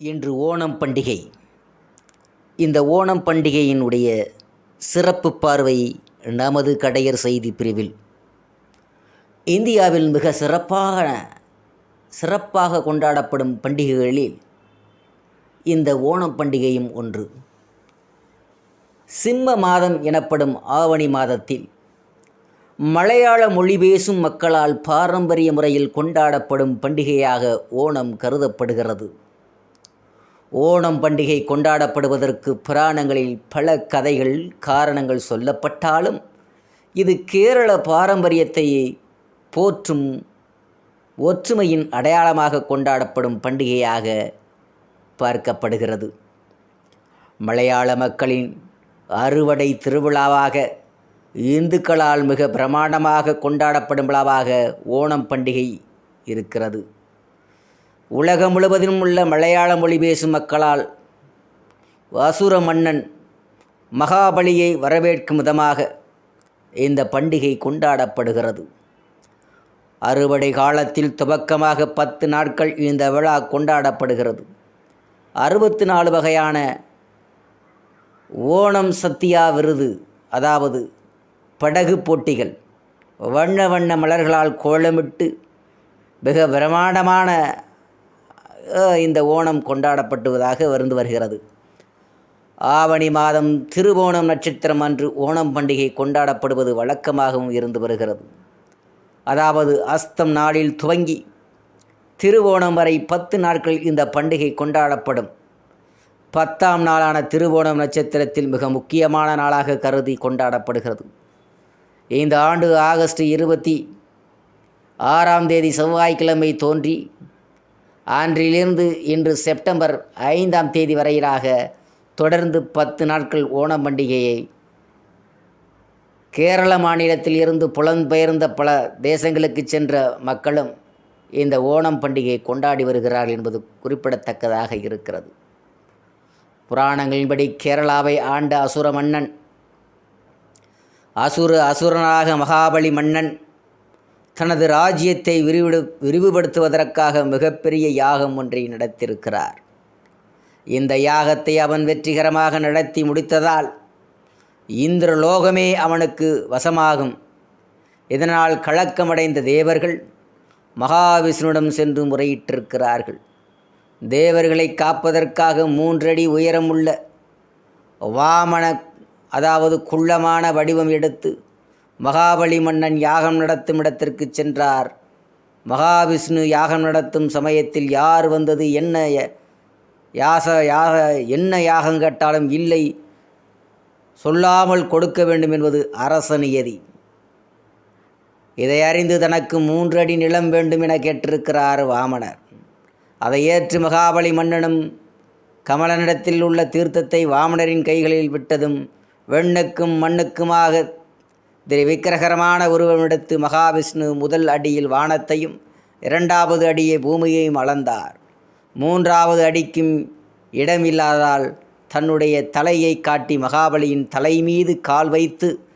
இன்று ஓணம் பண்டிகை. இந்த ஓணம் பண்டிகையினுடைய சிறப்பு பார்வை நமது கடையர் செய்தி பிரிவில். இந்தியாவில் மிக சிறப்பாக சிறப்பாக கொண்டாடப்படும் பண்டிகைகளில் இந்த ஓணம் பண்டிகையும் ஒன்று. சிம்ம மாதம் எனப்படும் ஆவணி மாதத்தில் மலையாள மொழி பேசும் மக்களால் பாரம்பரிய முறையில் கொண்டாடப்படும் பண்டிகையாக ஓணம் கருதப்படுகிறது. ஓணம் பண்டிகை கொண்டாடப்படுவதற்கு புராணங்களில் பல கதைகள் காரணங்கள் சொல்லப்பட்டாலும் இது கேரள பாரம்பரியத்தை போற்றும் ஒற்றுமையின் அடையாளமாக கொண்டாடப்படும் பண்டிகையாக பார்க்கப்படுகிறது. மலையாள மக்களின் அறுவடை திருவிழாவாக இந்துக்களால் மிக பிரமாண்டமாக கொண்டாடப்படும் விழாவாக ஓணம் பண்டிகை இருக்கிறது. உலகம் முழுவதிலும் உள்ள மலையாள மொழி பேசும் மக்களால் அசுர மன்னன் மகாபலியை வரவேற்கும் விதமாக இந்த பண்டிகை கொண்டாடப்படுகிறது. அறுவடை காலத்தில் துவக்கமாக பத்து நாட்கள் இந்த விழா கொண்டாடப்படுகிறது. அறுபத்தி நாலு வகையான ஓணம் சத்தியா விருது அதாவது படகு போட்டிகள் வண்ண வண்ண மலர்களால் கோலமிட்டு மிக பிரமாண்டமான இந்த ஓணம் கொண்டாடப்பட்டுவதாக வருந்து வருகிறது. ஆவணி மாதம் திருவோணம் நட்சத்திரம் அன்று ஓணம் பண்டிகை கொண்டாடப்படுவது வழக்கமாகவும் இருந்து வருகிறது. அதாவது அஸ்தம் நாளில் துவங்கி திருவோணம் வரை பத்து நாட்கள் இந்த பண்டிகை கொண்டாடப்படும். பத்தாம் நாளான திருவோணம் நட்சத்திரத்தில் மிக முக்கியமான நாளாக கருதி கொண்டாடப்படுகிறது. இந்த ஆண்டு ஆகஸ்ட் இருபத்தி ஆறாம் தேதி செவ்வாய்க்கிழமை தோன்றி அன்றிலிருந்து இன்று செப்டம்பர் ஐந்தாம் தேதி வரையிலாக தொடர்ந்து பத்து நாட்கள் ஓணம் பண்டிகையை கேரள மாநிலத்தில் இருந்து புலம்பெயர்ந்த பல தேசங்களுக்கு சென்ற மக்களும் இந்த ஓணம் பண்டிகையை கொண்டாடி வருகிறார்கள் என்பது குறிப்பிடத்தக்கதாக இருக்கிறது. புராணங்களின்படி கேரளாவை ஆண்ட அசுர மன்னன் அசுர அசுரனாக மகாபலி மன்னன் தனது ராஜ்யத்தை விரிவிடு விரிவுபடுத்துவதற்காக மிகப்பெரிய யாகம் ஒன்றை நடத்தியிருக்கிறார். இந்த யாகத்தை அவன் வெற்றிகரமாக நடத்தி முடித்ததால் இந்திரலோகமே அவனுக்கு வசமாகும். இதனால் கலக்கமடைந்த தேவர்கள் மகாவிஷ்ணுவிடம் சென்று முறையிட்டிருக்கிறார்கள். தேவர்களை காப்பதற்காக மூன்றடி உயரமுள்ள வாமன அதாவது குள்ளமான வடிவம் எடுத்து மகாபலி மன்னன் யாகம் நடத்தும் இடத்திற்கு சென்றார். மகாவிஷ்ணு யாகம் நடத்தும் சமயத்தில் யார் வந்தது என்ன ய- யாச யாக என்ன யாகம் கேட்டாலும் இல்லை. சொல்லாமல் கொடுக்க வேண்டும் என்பது அரச நியதி. இதை அறிந்து தனக்கு மூன்று அடி நிலம் வேண்டும் என கேட்டிருக்கிறார் வாமனர். அதை ஏற்று மகாபலி மன்னனும் கமலனிடத்தில் உள்ள தீர்த்தத்தை வாமனரின் கைகளில் விட்டதும் வெண்ணுக்கும் மண்ணுக்குமாக திரிவிக்கிரகரமான விக்கிரகரமான மகாவிஷ்ணு முதல் அடியில் வானத்தையும் இரண்டாவது அடியை பூமியையும் அளந்தார். மூன்றாவது அடிக்கும் இடமில்லாதால் தன்னுடைய தலையை காட்டி மகாபலியின் தலை மீது கால் வைத்து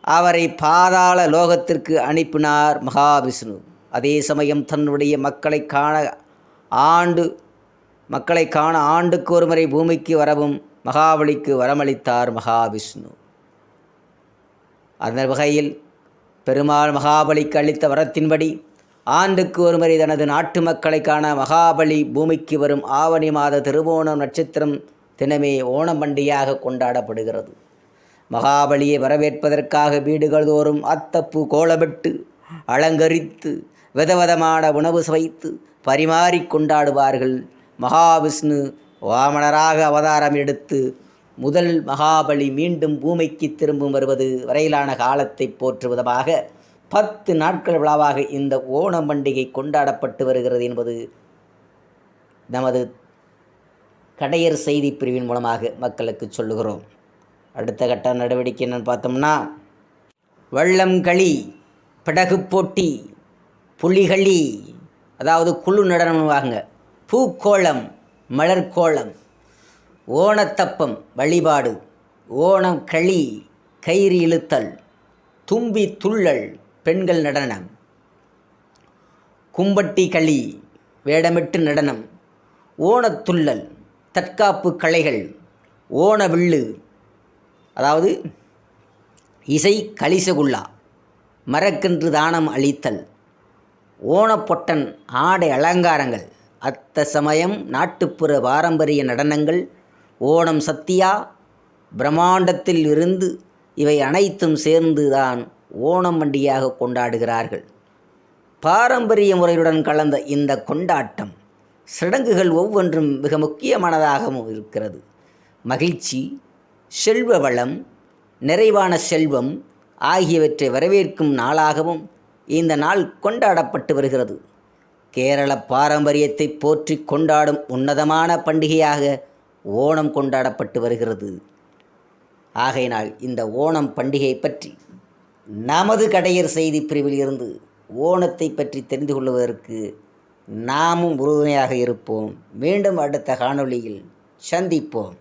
அவரை பாதாள லோகத்திற்கு அனுப்பினார் மகாவிஷ்ணு. அதே சமயம் தன்னுடைய மக்களை காண ஆண்டு மக்களை காண ஆண்டுக்கு ஒருமுறை பூமிக்கு வரவும் மகாபலிக்கு வரமளித்தார் மகாவிஷ்ணு. அந்த வகையில் பெருமாள் மகாபலிக்கு அளித்த வரத்தின்படி ஆண்டுக்கு ஒருமுறை தனது நாட்டு மக்களை காண மகாபலி பூமிக்கு வரும் ஆவணி மாத திருவோணம் நட்சத்திரம் தினமே ஓணம் பண்டிகையாக கொண்டாடப்படுகிறது. மகாபலியை வரவேற்பதற்காக வீடுகள் தோறும் அத்தப்பு கோலமிட்டு அலங்கரித்து விதவிதமான உணவு சுவைத்து பரிமாறிக் கொண்டாடுவார்கள். மகாவிஷ்ணு வாமனராக அவதாரம் எடுத்து முதல் மகாபலி மீண்டும் பூமிக்கு திரும்பும் வருவது வரையிலான காலத்தை போற்றுவதமாக பத்து நாட்கள் விழாவாக இந்த ஓணம் பண்டிகை கொண்டாடப்பட்டு வருகிறது என்பது நமது கடையர் செய்தி பிரிவின் மூலமாக மக்களுக்கு சொல்லுகிறோம். அடுத்த கட்ட நடவடிக்கை என்னன்னு பார்த்தோம்னா வள்ளம் களி படகு போட்டி புலிகளி அதாவது குழு நடனம்வாங்க பூக்கோளம் மலர்கோளம் ஓணத்தப்பம் வழிபாடு. ஓணம் களி கயிறு இழுத்தல் தும்பி துள்ளல் பெண்கள் நடனம். கும்பட்டி களி வேடமிட்டு நடனம். ஓணத்துள்ளல் தற்காப்பு கலைகள் ஓணவில்லு அதாவது இசை கலிசகுல்லா மரக்கன்று தானம் அளித்தல். ஓணப்பொட்டன் ஆடை அலங்காரங்கள் அத்த சமயம் நாட்டுப்புற பாரம்பரிய நடனங்கள் ஓணம் சத்தியா பிரம்மாண்டத்தில் இருந்து இவை அனைத்தும் சேர்ந்து தான் ஓணம் பண்டிகையாக கொண்டாடுகிறார்கள். பாரம்பரிய முறையுடன் கலந்த இந்த கொண்டாட்டம் சடங்குகள் ஒவ்வொன்றும் மிக முக்கியமானதாகவும் இருக்கிறது. மகிழ்ச்சி செல்வ வளம் நிறைவான செல்வம் ஆகியவற்றை வரவேற்கும் நாளாகவும் இந்த நாள் கொண்டாடப்பட்டு வருகிறது. கேரள பாரம்பரியத்தை போற்றி கொண்டாடும் உன்னதமான பண்டிகையாக ஓணம் கொண்டாடப்பட்டு வருகிறது. ஆகையினால் இந்த ஓணம் பண்டிகை பற்றி நமது கடையர் செய்தி பிரிவில் இருந்து ஓணத்தை பற்றி தெரிந்து கொள்வதற்கு நாமும் உறுதுணையாக இருப்போம். மீண்டும் அடுத்த காணொளியில் சந்திப்போம்.